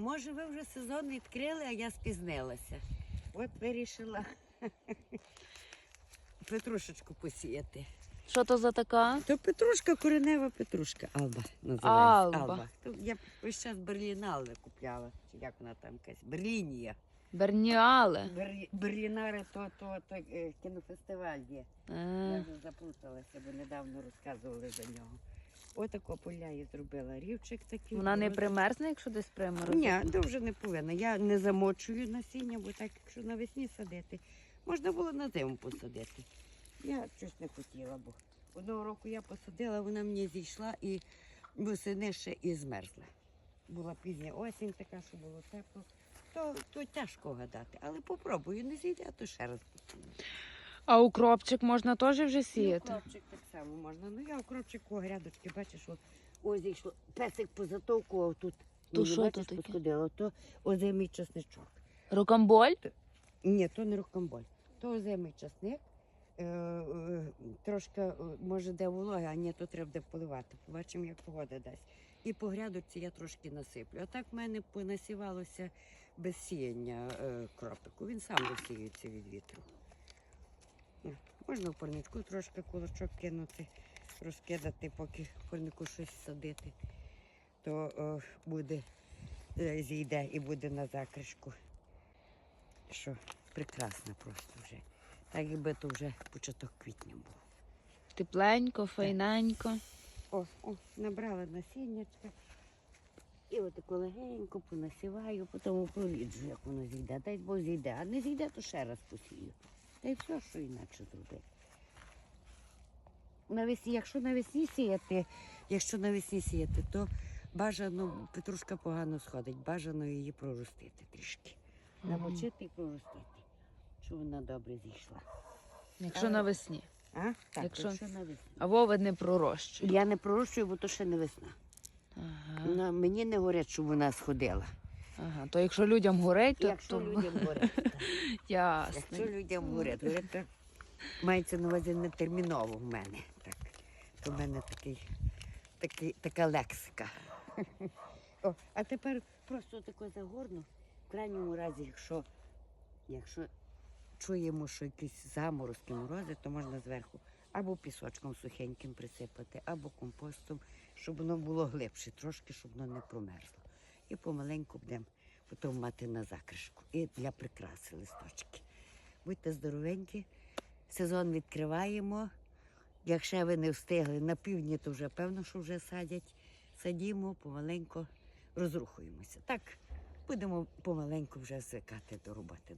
може, ви вже сезон відкрили, а я спізнилася. От вирішила петрушечку посіяти. Що то за така? То петрушка, коренева петрушка. Алба називається. Алба. То я весь час берлінале купляла. Чи як вона там якась? Берлінія. Берніале. Бер... Берлінари то, то, то е, кінофестиваль є. Я Е, вже заплуталася, бо недавно розказували за нього. Отако поля я зробила. Рівчик такий. Вона не примерзне, якщо десь приморозить? Ні, дуже не повинна. Я не замочую насіння, бо так, якщо навесні садити, можна було на зиму посадити. Я щось не хотіла, бо одного року я посадила, вона мені зійшла і восени ще і змерзла. Була пізня осінь така, що було тепло. То, то тяжко гадати, але попробую, не зійде, а то ще раз. А укропчик можна теж вже Ну, сіяти? Укропчик так само можна. Ну я укропчику грядочки, бачиш, от, ось зійшло. Песик позатовкував тут. То Мені, що бачиш, то таке? посходило. То озимий чесничок. Рукамболь? Ні, то не рукомболь. То озимий часник. Е, е, трошки, е, може, де вологи, а ні, то треба буде поливати. Побачимо, як погода дасть. І по грядочці я трошки насиплю. А так в мене понасівалося без сіяння е, кропику. Він сам розсіюється від вітру. Можна в парничку трошки кулачок кинути, розкидати, поки в парнику щось садити, то е, буде, е, зійде і буде на закришку. Що прекрасно просто вже. Так якби то вже початок квітня був. Тепленько, файненько. О, о, набрала насіннячка. І отако легенько понасіваю, потім проліджу, як воно зійде. Дай Бог зійде, а не зійде, то ще раз посію. Та й все, що інакше зробити. Навесні, якщо навесні сіяти, якщо навесні сіяти, то бажано петрушка погано сходить, бажано її проростити трішки. Намочити і проростити, щоб вона добре зійшла. Якщо Але- навесні. А? Так, Якщо- якщо, навесні. А Вова не пророщує. Я не пророщую, бо то ще не весна. Ага. На, мені не горять, щоб вона сходила. Ага. То якщо людям горить, то, якщо то... людям горять. так. ясно. Якщо людям горять, горять, то мається на увазі не терміново в мене. Так. То в мене такий, такий, така лексика. О, а тепер просто тако загорну. В крайньому разі, якщо, якщо чуємо, що якісь заморозки, морози, то можна зверху або пісочком сухеньким присипати, або компостом, щоб воно було глибше, трошки, щоб воно не промерзло. І помаленьку будемо потім мати на закришку. І для прикраси листочки. Будьте здоровенькі, сезон відкриваємо. Якщо ви не встигли на півдні, то вже певно, що вже садять. Садімо, помаленьку розрухуємося. Так, будемо помаленьку вже звикати до роботи.